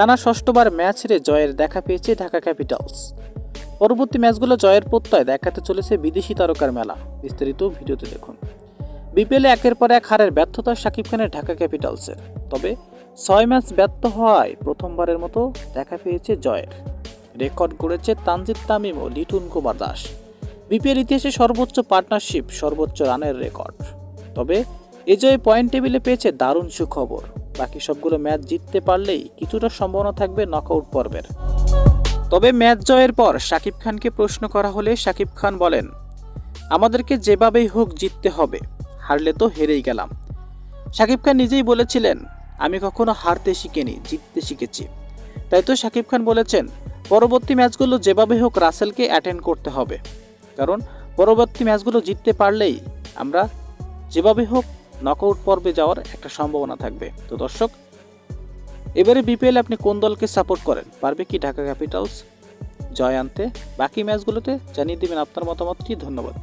টানা ষষ্ঠবার ম্যাচ হেরে জয়ের দেখা পেয়েছে ঢাকা ক্যাপিটালস। পরবর্তী ম্যাচগুলো জয়ের প্রত্যয় দেখাতে চলেছে বিদেশি তারকার মেলা। বিস্তারিত ভিডিওতে দেখুন। বিপিএলে একের পর এক হারের ব্যর্থতা শাকিব খানের ঢাকা ক্যাপিটালসের। তবে ছয় ম্যাচ ব্যর্থ হওয়ায় প্রথমবারের মতো দেখা পেয়েছে জয়ের। রেকর্ড গড়েছে তানজিদ তামিম ও লিটুন কুমার দাস। বিপিএল ইতিহাসে সর্বোচ্চ পার্টনারশিপ, সর্বোচ্চ রানের রেকর্ড। তবে এ জয়ে পয়েন্ট টেবিলে পেয়েছে দারুণ সুখবর। বাকি সবগুলো ম্যাচ জিততে পারলেই কিছুটা সম্ভাবনা থাকবে নকআউট পর্বের। তবে ম্যাচ জয়ের পর শাকিব খানকে প্রশ্ন করা হলে শাকিব খান বলেন, আমাদেরকে যেভাবেই হোক জিততে হবে, হারলে তো হেরেই গেলাম। শাকিব খান নিজেই বলেছিলেন, আমি কখনো হারতে শিখিনি, জিততে শিখেছি। তাই তো শাকিব খান বলেছেন, পরবর্তী ম্যাচগুলো যেভাবে হোক রাসেলকে অ্যাটেন্ড করতে হবে। কারণ পরবর্তী ম্যাচগুলো জিততে পারলেই আমরা যেভাবে হোক নকআউট পর্বে যাওয়ার একটা সম্ভাবনা থাকবে। তো দর্শক, এবারে বিপিএল আপনি কোন দলকে সাপোর্ট করেন? পারবে কি ঢাকা ক্যাপিটালস? জয় আনতে। বাকি ম্যাচগুলোতে জানিয়ে দেবেন আপনার মতামতটি। ধন্যবাদ।